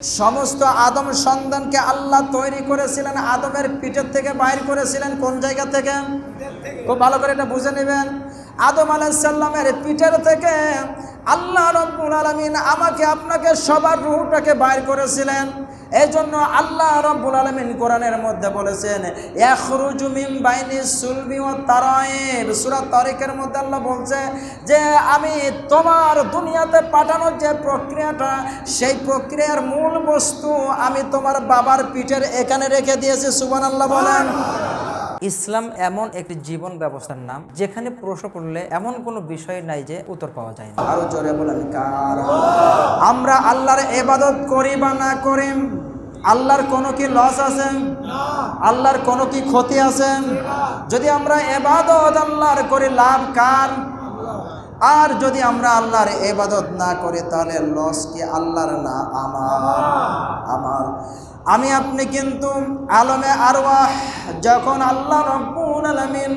সমস্ত আদম সন্তানকে আল্লাহ তৈরি করেছিলেন, আদমের পিঠের থেকে বাইর করেছিলেন, কোন জায়গা থেকে? খুব ভালো করে এটা বুঝে নেবেন। আদম আলাইসাল্লামের পিঠের থেকে আল্লাহ রব্বুল আলমিন আমাকে, আপনাকে, সবার রুহটাকে বাইর করেছিলেন। এই জন্য আল্লাহ রব্বুল আলমিন কোরআনের মধ্যে বলেছেন এখরুজু মিন বাইনি সুলবি ও তারায়েব সুরা তারিকের মধ্যে আল্লাহ বলছে যে, আমি তোমার দুনিয়াতে পাঠানোর যে প্রক্রিয়াটা, সেই প্রক্রিয়ার মূল বস্তু আমি তোমার বাবার পিঠের এখানে রেখে দিয়েছি। সুবান আল্লাহ বলেন। ইসলাম এমন একটি জীবন ব্যবস্থার নাম, যেখানে প্রশ্ন করলে এমন কোনো বিষয় নাই যে উত্তর পাওয়া যায় না। আরও জোরে বলেন, কার? আমরা আল্লাহর এবাদত করি বা না করি? আল্লাহর কোনো কি লস আছে? আল্লাহর কোনো কি ক্ষতি আছে? যদি আমরা এবাদত আল্লাহর করি, লাভ কার? আর যদি আমরা আল্লাহর এবাদত না করি, তাহলে লস কি আল্লাহর না আমার? আমি আপনি কিন্তু আলমে আরওয়াহ, যখন আল্লাহ রব্বুল আলামিন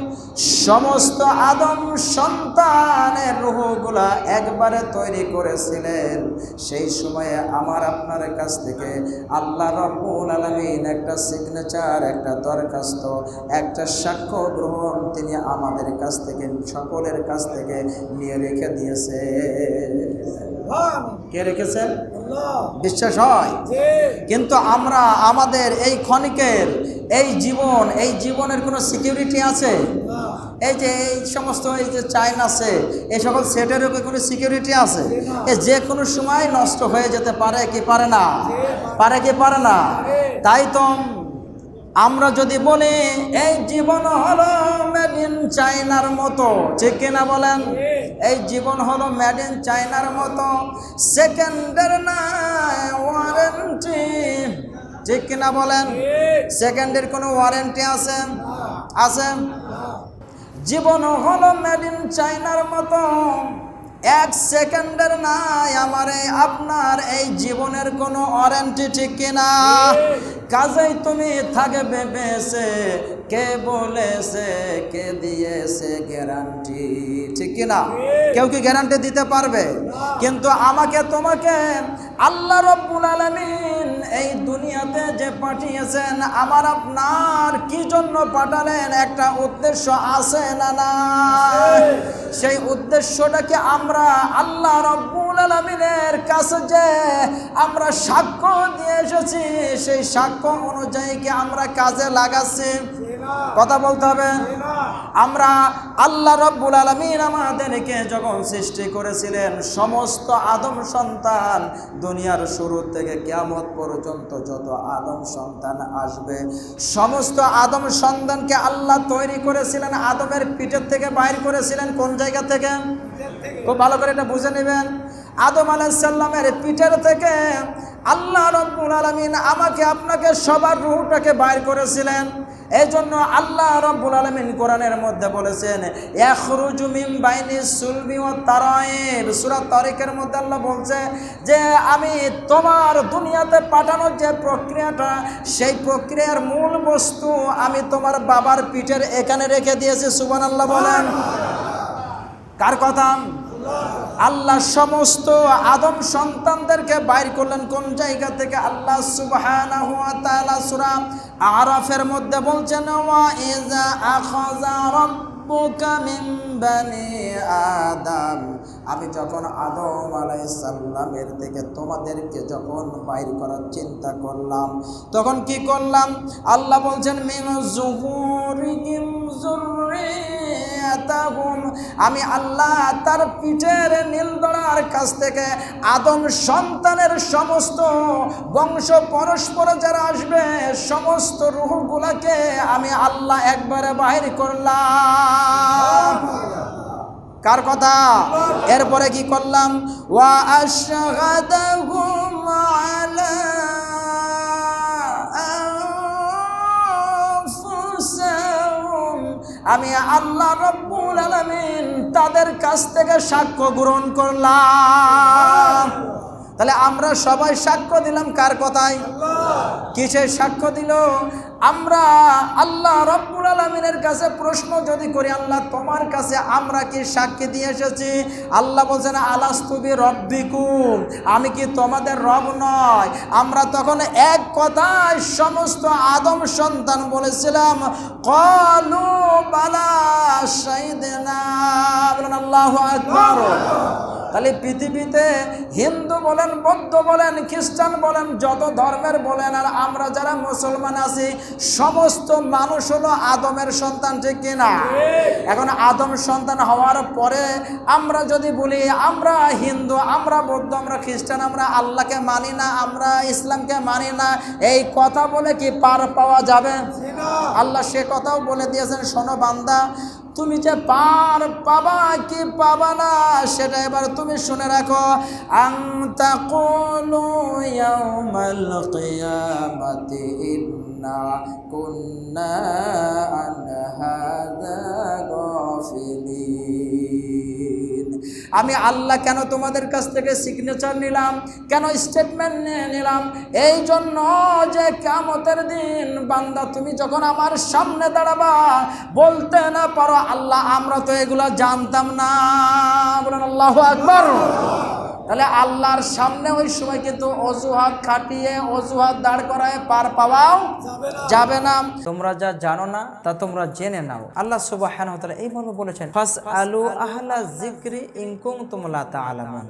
সমস্ত আদম সন্তানের রুহগুলা একবারে তৈরি করেছিলেন, সেই সময়ে আমার আপনার কাছ থেকে আল্লাহ রব্বুল আলামিন একটা সিগনেচার একটা দরখাস্ত, একটা সাক্ষ্য গ্রহণ তিনি আমাদের কাছ থেকে, সকলের কাছ থেকে নিয়ে রেখে দিয়েছে। কে রেখেছেন? বিশ্বাস হয়? কিন্তু আমরা আমাদের এই ক্ষণিকের এই জীবন এই জীবনের কোনো সিকিউরিটি আছে? এই যে এই সমস্ত এই যে চাইন আছে এই সকল সেটের উপরে কোনো সিকিউরিটি আছে? এ যে কোনো সময় নষ্ট হয়ে যেতে পারে কি পারে না? পারে কি পারে না? তাই তো আমরা যদি বলি এই জীবন হলো মেড ইন চাইনার মতো। ঠিক কিনা বলেন? এই জীবন হলো মেড ইন চাইনার মতো। সেকেন্ডের নাই ওয়ারেন্টি ঠিক কিনা বলেন? সেকেন্ডের কোনো ওয়ারেন্টি আছে? আছে। জীবন হলো মেড ইন চাইনার মতো। এক সেকেন্ডের নাই আমার আপনার এই জীবনের কোনো ওয়ারেন্টি ঠিক কিনা? কাজেই তুমি থাকবে বেসে কে বলেছে কে দিয়েছে গ্যারান্টি ঠিক কিনা? কেউ কি গ্যারান্টি দিতে পারবে? কিন্তু আমাকে তোমাকে আল্লাহ রব্বুল আলমিন এই দুনিয়াতে যে পাঠিয়েছেন, আমার আপনার কি জন্য পাঠালেন? একটা উদ্দেশ্য আছে না না সেই উদ্দেশ্যটাকে আমরা আল্লাহ রব্বুল আলমিনের কাছে যে আমরা সাক্ষ্য দিয়ে এসেছি, সেই সাক্ষ্য অনুযায়ী কি আমরা কাজে লাগাচ্ছি? কথা বলতে হবে। আমরা আল্লাহ রব্বুল আলমিন আমাদেরকে যখন সৃষ্টি করেছিলেন, সমস্ত আদম সন্তান দুনিয়ার শুরু থেকে কেয়ামত পর্যন্ত যত আদম সন্তান আসবে, সমস্ত আদম সন্তানকে আল্লাহ তৈরি করেছিলেন, আদমের পিঠের থেকে বাইর করেছিলেন কোন জায়গা থেকে? খুব ভালো করে এটা বুঝে নেবেন। আদম আলাইসাল্লামের পিঠের থেকে আল্লাহ রব্বুল আলমিন আমাকে, আপনাকে, সবার রুহটাকে বাইর করেছিলেন। এই জন্য আল্লাহ রব্বুল আলমিন কোরআনের মধ্যে বলেছেন এখরুজু মিন বাইনি সুলবি ও তারায়েব সূরা তারিকের মধ্যে আল্লাহ বলছে যে, আমি তোমার দুনিয়াতে পাঠানোর যে প্রক্রিয়াটা, সেই প্রক্রিয়ার মূল বস্তু আমি তোমার বাবার পিঠের এখানে রেখে দিয়েছি। সুবান আল্লাহ বলেন। কার কথা? আল্লাহ সমস্ত আদম সন্তানদেরকে বাইর করলেন। কোন জায়গা থেকে? আল্লাহ সূরা আরাফের মধ্যে বলছেন ওয়া ইযা আখাযা রাব্বুকা মিন বানি আদম। আমি যখন আদম আলাইসাল্লামের থেকে তোমাদেরকে যখন বাইর করার চিন্তা করলাম, তখন কি করলাম? আল্লাহ বলছেন আমি আল্লাহ তার পিঠের নীলদড়ার কাছ থেকে আদম সন্তানের সমস্ত বংশ, পরস্পর যারা আসবে, সমস্ত রুহগুলাকে আমি আল্লাহ একবারে বাহির করলাম। কার কথা? এরপরে কি করলাম? ওয়া আমি আল্লাহ রব্বুল আলামিন তাদের কাছ থেকে সাক্ষ্য গ্রহণ করলাম। তাহলে আমরা সবাই সাক্ষ্য দিলাম কার কথায়? কিসের সাক্ষ্য দিল? আমরা আল্লাহ রব্বুল আলমিনের কাছে প্রশ্ন যদি করি, আল্লাহ তোমার কাছে আমরা কি সাক্ষী দিয়ে এসেছি? আল্লাহ বলছেন আলাস্তুবি রব্বিকুম আমি কি তোমাদের রব নয়? আমরা তখন এক কথায় সমস্ত আদম সন্তান বলেছিলাম, কলু বালা শাহিদেনা বলেন আল্লাহ তাহলে পৃথিবীতে হিন্দু বলেন বৌদ্ধ বলেন খ্রিস্টান বলেন যত ধর্মের বলেন আর আমরা যারা মুসলমান আছি সমস্ত মানুষ হলো আদমের সন্তান ঠিক কিনা এখন আদম সন্তান হওয়ার পরে আমরা যদি বলি আমরা হিন্দু আমরা বৌদ্ধ আমরা খ্রিস্টান আমরা আল্লাহকে মানি না আমরা ইসলামকে মানি না এই কথা বলে কি পার পাওয়া যাবে? আল্লাহ সে কথাও বলে দিয়েছেন শোনো বান্দা তুমি যে পার পাবা কি পাবা না, সেটা এবার তুমি শুনে রাখো। আংতা কোন ইয়াউমাল কিয়ামাতি ইন্না কুন্না আন আমি আল্লাহ কেন তোমাদের কাছ থেকে সিগনেচার নিলাম? কেন স্টেটমেন্ট নিলাম? এই জন্য যে কেমতের দিন বান্দা তুমি যখন আমার সামনে দাঁড়াবা, বলতে না পারো, আল্লাহ, আমরা তো এগুলো জানতাম না। বলেন আল্লাহ আকবর। তাহলে আল্লাহর সামনে ওই সময় কিন্তু অজুহাত খাটিয়ে, অজুহাত দাঁড় করায় পার পাওয়াও যাবে না। তোমরা যা জানো না, তা তোমরা জেনে নাও। আল্লাহ সুবাহ এই মর্মে বলেছেন ফাস আলু আহলা জিক্রি ইনকুম তোমলা তা আলামান